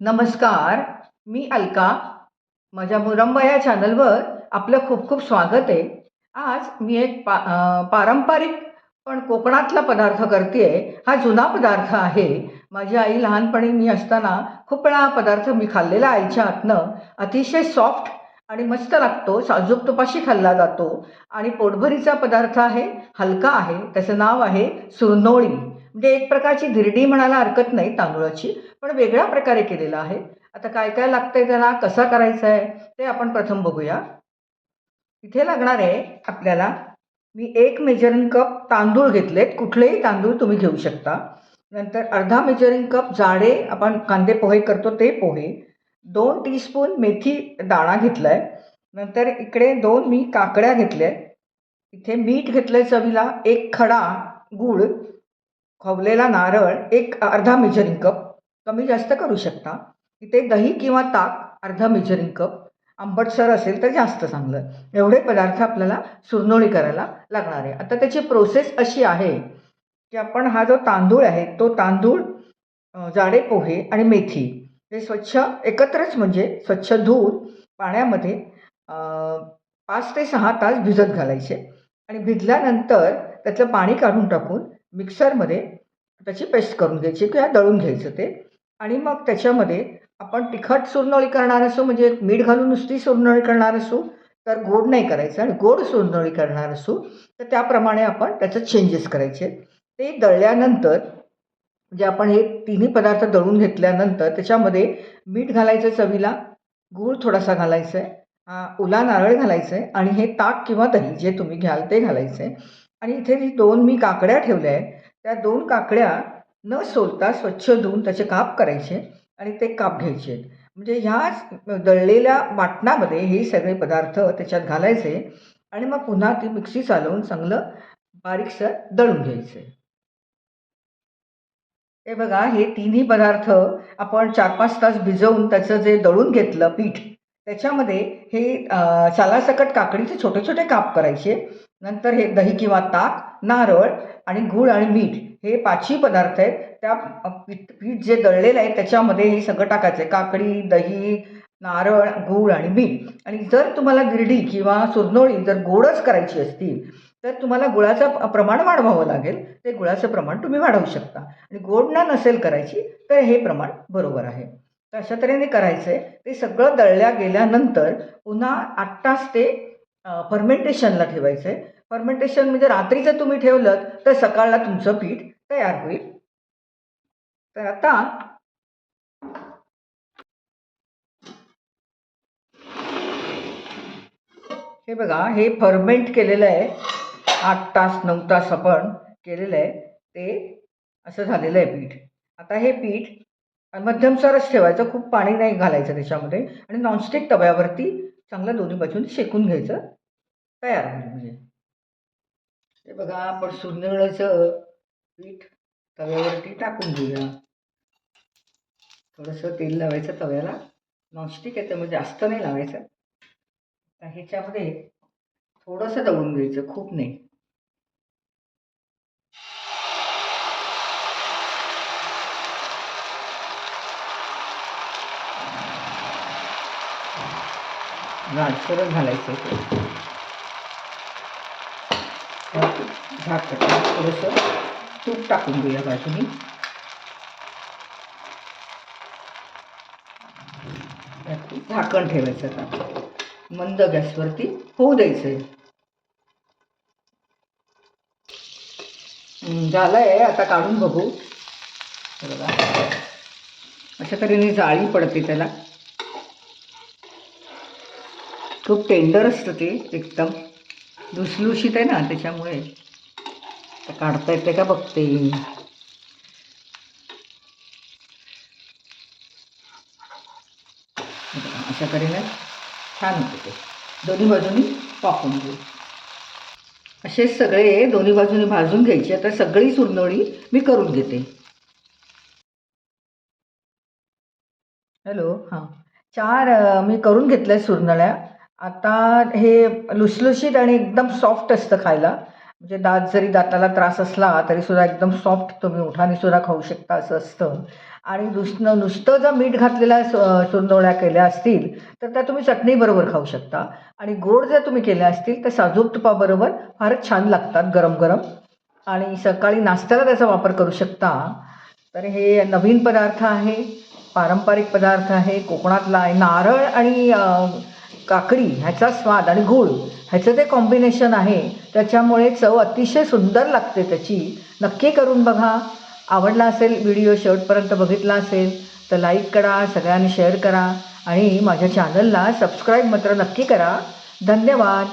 नमस्कार मी अलका. माझ्या मुरंबा या चॅनलवर आपलं खूप खूप स्वागत आहे. आज मी एक पा पारंपरिक पण कोकणातला पदार्थ करते आहे हा जुना पदार्थ आहे. माझी आई लहानपणी मी असताना खूप वेळा हा पदार्थ मी खाल्लेला आईच्या हातनं. अतिशय सॉफ्ट आणि मस्त लागतो. साजूक तुपाशी खाल्ला जातो. आणि पोटभरीचा पदार्थ आहे हलका आहे. त्याचं नाव आहे सुरनोळी. म्हणजे एक प्रकारची धिरडी म्हणायला हरकत नाही तांदूळाची पण वेगळ्या प्रकारे केलेला आहे. आता काय काय लागतंय त्याला कसा करायचा आहे ते आपण प्रथम बघूया. इथे लागणार आहे आपल्याला मी एक मेजरिंग कप तांदूळ घेतलेत. कुठलेही तांदूळ तुम्ही घेऊ शकता. नंतर अर्धा मेजरिंग कप जाडे आपण कांदे पोहे करतो ते पोहे. दोन टीस्पून मेथी दाणा घेतला आहे नंतर इकडे दोन मी काकड्या घेतल्या इथे मीठ घेतलं आहे चवीला एक खडा गूळ. खवलेला नारळ एक अर्धा मेजरिंग कप. कमी जास्त करू शकता. इथे दही किंवा ताक अर्धा मेजरिंग कप. आंबटसर असेल तर जास्त चांगलं. एवढे पदार्थ आपल्याला सुरनोळी करायला लागणार आहे. आता त्याची प्रोसेस अशी आहे की आपण हा जो तांदूळ आहे तो तांदूळ जाडे पोहे आणि मेथी हे स्वच्छ एकत्रच म्हणजे स्वच्छ धुवून पाण्यामध्ये पाच ते सहा तास भिजत घालायचे आणि भिजल्यानंतर त्यातलं पाणी काढून टाकून मिक्सरमध्ये त्याची पेस्ट करून घ्यायची किंवा दळून घ्यायचं ते. आणि मग त्याच्यामध्ये आपण तिखट सुरनोळी करणार असू म्हणजे मीठ घालून नुसती सुरनोळी करणार असू तर गोड नाही करायचं. आणि गोड सुरनोळी करणार असू तर त्याप्रमाणे आपण त्याचं चेंजेस करायचे. ते दळल्यानंतर म्हणजे आपण हे तिन्ही पदार्थ दळून घेतल्यानंतर त्याच्यामध्ये मीठ घालायचं चवीला गूळ थोडासा घालायचा आहे ओला नारळ घालायचं आहे आणि हे ताक किंवा दही जे तुम्ही घ्याल ते घालायचं आहे. आणि इथे जी दोन मी काकड्या ठेवल्या आहेत. त्या दोन काकड्या न सोलता स्वच्छ धुवून त्याचे काप करायचे आणि ते काप घ्यायचे आहेत. म्हणजे ह्या दळलेल्या वाटणामध्ये हे सगळे पदार्थ त्याच्यात घालायचे आणि मग पुन्हा ती मिक्सी चालवून चांगलं बारीकसर दळून घ्यायचे. हे बघा हे तिन्ही पदार्थ आपण चार पाच तास भिजवून त्याचं जे दळून घेतलं पीठ त्याच्यामध्ये हे सालासकट काकडीचे छोटे छोटे काप करायचे. नंतर हे दही किंवा ताक नारळ आणि गूळ आणि मीठ हे पाचही पदार्थ आहेत. त्या पीठ पीठ जे दळलेलं आहे त्याच्यामध्ये हे सगळं टाकायचं आहे. काकडी दही नारळ गूळ आणि मीठ. आणि जर तुम्हाला गिरडी किंवा सुरनोळी जर गोडच करायची असतील तर तुम्हाला गुळाचं प्रमाण वाढवावं लागेल. ते गुळाचं प्रमाण तुम्ही वाढवू शकता. आणि गोड ना नसेल करायची तर हे प्रमाण बरोबर आहे. तर अशा तऱ्हेने करायचं आहे ते सगळं दळल्या गेल्यानंतर पुन्हा आठ तास ते फर्मेंटेशनला ठेवायचं आहे फर्मेंटेशन म्हणजे रात्रीचं तुम्ही ठेवलं तर सकाळला तुमचं पीठ तयार होईल. तर आता हे बघा हे फर्मेंट केलेलं आहे. आठ तास नऊ तास आपण केलेलं आहे. ते असं झालेलं आहे पीठ. आता हे पीठ आणि मध्यमसरच ठेवायचं खूप पाणी नाही घालायचं त्याच्यामध्ये आणि नॉनस्टिक तव्यावरती चांगलं दोन्ही बाजूने शेकून घ्यायचं तयार होईल म्हणजे. हे बघा आपण सुरनिळचं पीठ तव्यावरती टाकून घेऊया. थोडंसं तेल लावायचं तव्याला. नॉनस्टिक आहे त्यामुळे जास्त नाही लावायचं. ह्याच्यामध्ये थोडंसं दळून घ्यायचं खूप नाही. जाडसरच घालायचं. ते झाकण थोडंसं तूप टाकून घेऊया बाजूनी. झाकण ठेवायचं आता. मंद गॅसवरती होऊ द्यायचं आहे झालं आता काढून बघू. बघा. अशा तऱ्हेने जाळी पडते त्याला. खूप टेंडर असतं ते एकदम. दुसलुशीत आहे ना त्याच्यामुळे. काढता येते का बघते. अशा तऱ्हेने छान होते ते. दोन्ही बाजूनी पाकून घेऊ असे सगळे दोन्ही बाजूनी भाजून घ्यायचे. आता सगळी सुरनोळी मी करून घेते. हॅलो हां. चार मी करून घेतल्या सुरनळ्या. आता हे लुसलुशीत आणि एकदम सॉफ्ट असतं खायला. म्हणजे दात जरी दाताला त्रास असला तरी सुद्धा एकदम सॉफ्ट तुम्ही उठाने सुद्धा खाऊ शकता असं असतं. आणि नुसतं नुसतं जर मीठ घातलेल्या सु सुरनोळ्या केल्या असतील तर त्या तुम्ही चटणीबरोबर खाऊ शकता. आणि गोड जर तुम्ही केल्या असतील तर साजूक तुपाबरोबर फारच छान लागतात गरम गरम. आणि सकाळी नाश्त्याला त्याचा वापर करू शकता. तर हे नवीन पदार्थ आहे पारंपरिक पदार्थ आहे कोकणातला आहे नारळ आणि काकडी ह्याचा स्वाद आणि गूळ ह्याचं जे कॉम्बिनेशन आहे त्याच्यामुळे चव अतिशय सुंदर लागते त्याची. नक्की करून बघा. आवडला असेल व्हिडिओ शेवटपर्यंत बघितला असेल तर लाईक करा सगळ्यांनी शेअर करा आणि माझ्या चॅनलला सबस्क्राईब मात्र नक्की करा. धन्यवाद.